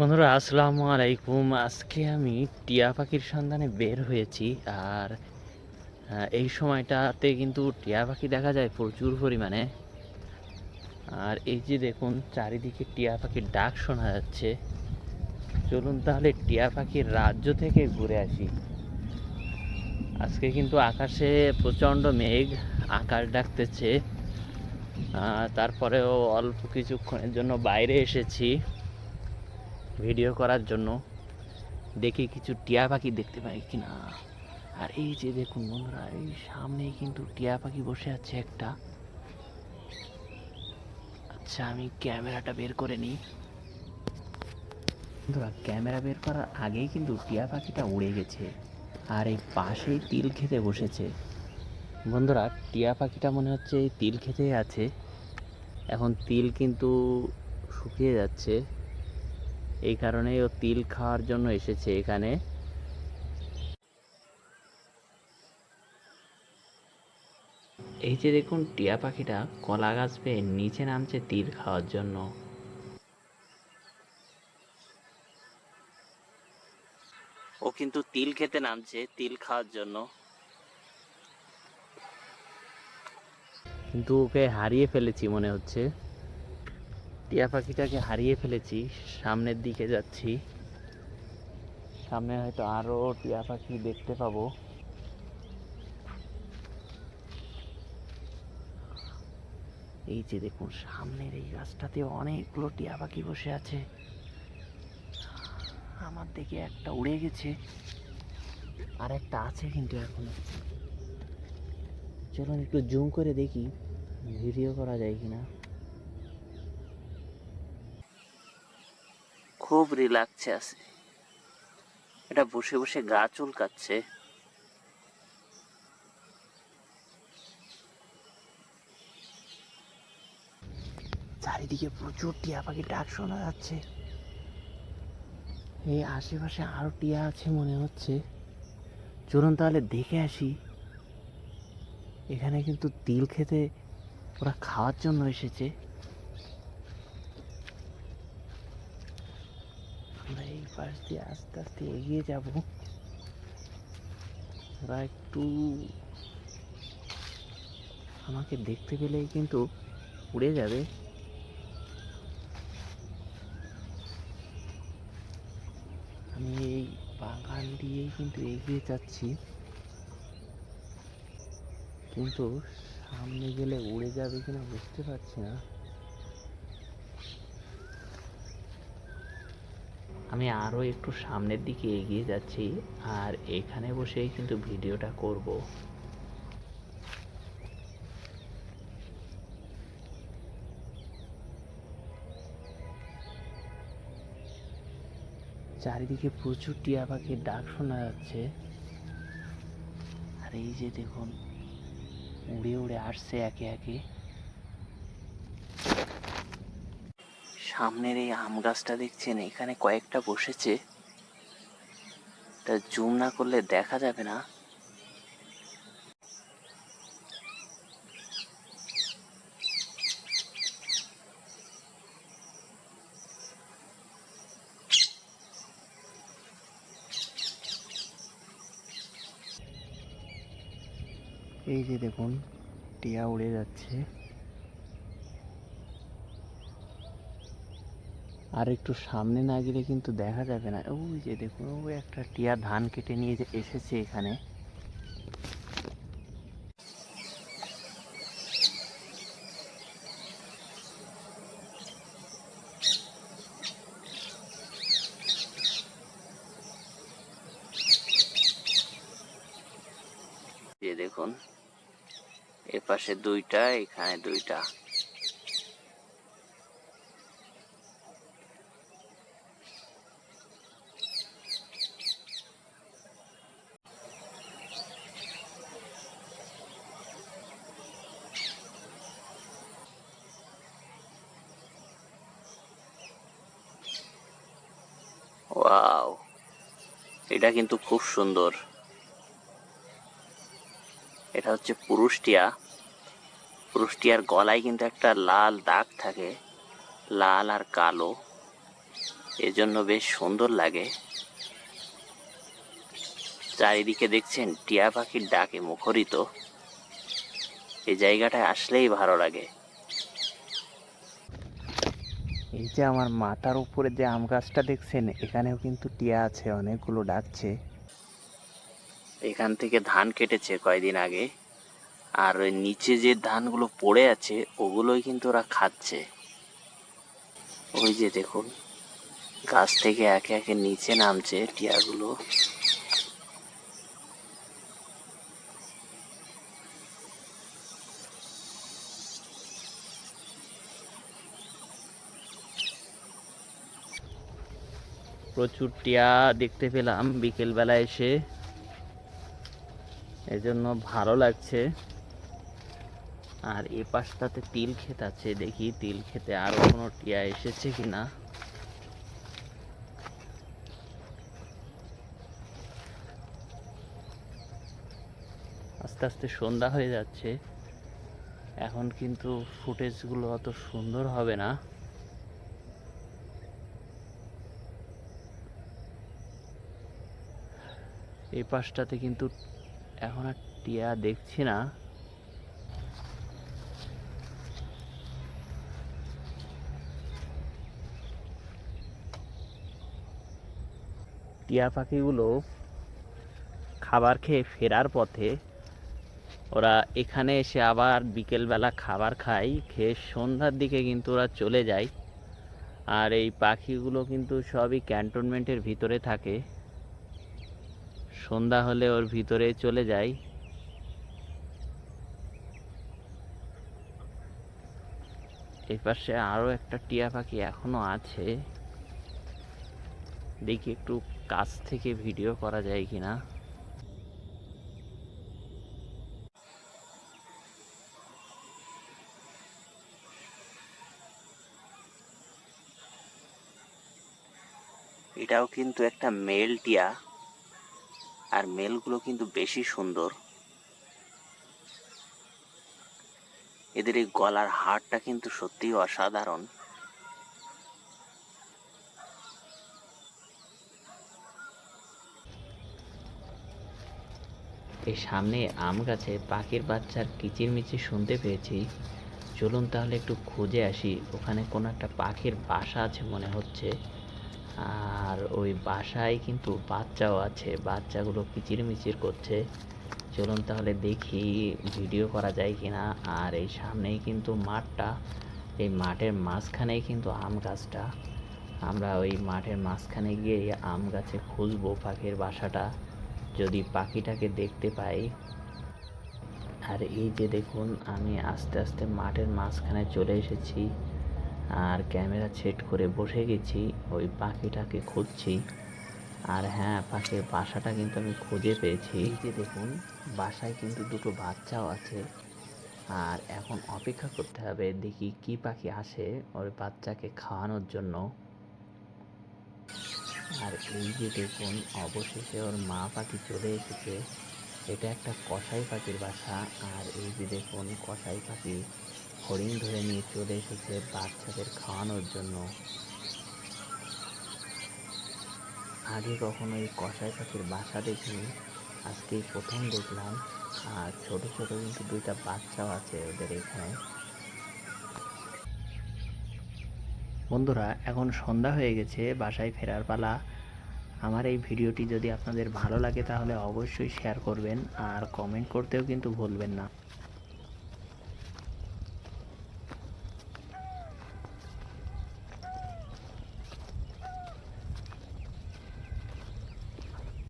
বন্ধুরা, আসসালামু আলাইকুম। আজকে আমি টিয়া পাখির সন্ধানে বের হয়েছি আর এই সময়টাতে কিন্তু টিয়া পাখি দেখা যায় প্রচুর পরিমাণে। আর এই যে দেখুন, চারিদিকে টিয়া পাখির ডাক শোনা যাচ্ছে। চলুন তাহলে টিয়া পাখির রাজ্য থেকে ঘুরে আসি। আজকে কিন্তু আকাশে প্রচণ্ড মেঘ, আকাশ ডাকতেছে। তারপরেও অল্প কিছুক্ষণের জন্য বাইরে এসেছি। ভিডিও করার জন্য দেখি কিছু টিয়া পাখি দেখতে পাই কিনা। আর এই যে দেখুন বন্ধুরা, এই সামনেই কিন্তু টিয়া পাখি বসে আছে একটা। আচ্ছা আমি ক্যামেরাটা বের করে নিই। বন্ধুরা, ক্যামেরা বের করার আগেই কিন্তু টিয়া পাখিটা উড়ে গেছে আর এই পাশেই তিল খেতে বসেছে। বন্ধুরা, টিয়া পাখিটা মনে হচ্ছে এই তিল খেতেই আছে। এখন তিল কিন্তু শুকিয়ে যাচ্ছে। এই কারণেই ও তিল খাওয়ার জন্য এসেছে এখানে। এই যে দেখুন, টিয়া পাখিটা কলা গাছ পেয়ে নিচে নামছে তিল খাওয়ার জন্য। ও কিন্তু তিল খেতে নামছে, তিল খাওয়ার জন্য। কিন্তু ওকে হারিয়ে ফেলেছি মনে হচ্ছে। টিয়া পাখিটাকে হারিয়ে ফেলেছি, সামনের দিকে যাচ্ছি। সামনে হয়তো আরও টিয়া পাখি দেখতে পাবো। এই যে দেখুন, সামনের এই গাছটাতে অনেকগুলো টিয়া পাখি বসে আছে। আমার দিকে একটা উড়ে গেছে, আর একটা আছে কিন্তু এখনও। চলুন একটু জুম করে দেখি, ভিডিও করা যায় কিনা। খুব রিল্যাক্সে আছে। এটা বসে বসে গা চুলকাচ্ছে। চারিদিকে প্রচুর টিয়া পাখি ডাক শোনা যাচ্ছে। এই আশেপাশে আরও টিয়া আছে মনে হচ্ছে। চলুন তাহলে দেখে আসি। এখানে কিন্তু তিল খেতে ওরা খাওয়ার জন্য এসেছে আমরা দিয়ে আস্তে আস্তে এগিয়ে যাব ওরা একটু আমাকে দেখতে পেলেই কিন্তু উড়ে যাবে আমি এই বাগান দিয়েই কিন্তু এগিয়ে যাচ্ছি কিন্তু সামনে গেলে উড়ে যাবে কিনা বুঝতে পারছি না আমি আরও একটু সামনের দিকে এগিয়ে যাচ্ছি, আর এখানে বসেই কিন্তু ভিডিওটা করব। চারিদিকে প্রচুর টিয়া পাখির ডাক শোনা যাচ্ছে। আর এই যে দেখুন, উড়ে উড়ে আসছে একে একে। সামনের এই আম গাছটা দেখছেন, এখানে কয়েকটা বসেছে। তা জুম না করলে দেখা যাবে না। এই যে দেখুন, টিয়া উড়ে যাচ্ছে। আর একটু সামনে না গেলে কিন্তু দেখা যাবে না। ওই যে দেখুন, ওই একটা টিয়া ধান কেটে নিয়ে যে এসেছে এখানে। দেখুন এ পাশে দুইটা, এখানে দুইটা। ওয়াও এটা কিন্তু খুব সুন্দর। এটা হচ্ছে পুরুষ টিয়া পুরুষ টিয়ার গলায় কিন্তু একটা লাল দাগ থাকে। লাল আর কালো। এজন্য বেশ সুন্দর লাগে। চারিদিকে দেখছেন টিয়া পাখির ডাকে মুখরিত। এই জায়গাটায় আসলেই ভালো লাগে। এই যে আমার মাথার উপরে যে আম গাছটা দেখছেন, এখানেও কিন্তু টিয়া আছে, অনেকগুলো ডাকছে। এখান থেকে ধান কেটেছে কয়দিন আগে। আর ওই নিচে যে ধানগুলো পড়ে আছে, ওগুলোই কিন্তু ওরা খাচ্ছে। ওই যে দেখুন, গাছ থেকে একে একে নিচে নামছে টিয়াগুলো। প্রচুর টিয়া দেখতে পেলাম বিকেলবেলা এসে। এজন্য ভালো লাগছে। আর এ পাশটাতে তিল ক্ষেত আছে, দেখি তিল খেতে আরও কোনো টিয়া এসেছে কিনা। আস্তে আস্তে সন্ধ্যা হয়ে যাচ্ছে। এখন কিন্তু ফুটেজগুলো অত সুন্দর হবে না। এই পাশটাতে কিন্তু এখন আর টিয়া দেখছি না। টিয়া পাখিগুলো খাবার খেয়ে ফেরার পথে ওরা এখানে এসে আবার বিকেলবেলা খাবার খায়, খেয়ে সন্ধ্যার দিকে কিন্তু ওরা চলে যায়। আর এই পাখিগুলো কিন্তু সবই ক্যান্টনমেন্টের ভিতরে থাকে। সন্ধ্যা হলে ওর ভিতরে চলে যায় এই পাশে আরও একটা টিয়া পাখি এখনও আছে। দেখি একটু কাছ থেকে ভিডিও করা যায় কিনা। এটাও কিন্তু একটা মেল টিয়া। আর মেলগুলো কিন্তু বেশি সুন্দর। এদের এই গলার হাড়টা কিন্তু সত্যিই অসাধারণ। এই সামনে আম গাছে পাখির বাচ্চার কিচিরমিচির শুনতে পেয়েছি। চলুন তাহলে একটু খুঁজে আসি, ওখানে কোনো একটা পাখির বাসা আছে মনে হচ্ছে। আর ওই বাসায় কিন্তু বাচ্চাও আছে, বাচ্চাগুলো কিচিরমিচির করছে। চলুন তাহলে দেখি ভিডিও করা যায় কি না আর এই সামনেই কিন্তু মাঠটা, এই মাঠের মাঝখানেই কিন্তু আম গাছটা। আমরা ওই মাঠের মাঝখানে গিয়ে আম গাছে খুঁজবো পাখির বাসাটা, যদি পাখিটাকে দেখতে পাই। আর এই যে দেখুন, আমি আস্তে আস্তে মাঠের মাঝখানে চলে এসেছি। আর ক্যামেরা সেট করে বসে গেছি, ওই পাখিটাকে খুঁজছি। আর হ্যাঁ পাখির বাসাটা কিন্তু আমি খুঁজে পেয়েছি। যে দেখুন, বাসায় কিন্তু দুটো বাচ্চাও আছে। আর এখন অপেক্ষা করতে হবে, দেখি কি পাখি আসে ওর বাচ্চাকে খাওয়ানোর জন্য। আর এই যে দেখুন, অবশেষে ওর মা পাখি চলে এসেছে। এটা একটা কসাই পাখির বাসা। আর এই যে দেখুন, কসাই পাখি হরিণ ধরে নিয়ে চলে এসেছে বাচ্চাদের খাওয়ানোর জন্য। আগে কখনো এই কসাই পাখির বাসা দেখিনি, আজকেই প্রথম দেখলাম। আর ছোট ছোট কিন্তু দুইটা বাচ্চাও আছে ওদের এখানে। বন্ধুরা, এখন সন্ধ্যা হয়ে গেছে, বাসায় ফেরার পালা। আমার এই ভিডিওটি যদি আপনাদের ভালো লাগে তাহলে অবশ্যই শেয়ার করবেন, আর কমেন্ট করতেও কিন্তু ভুলবেন না।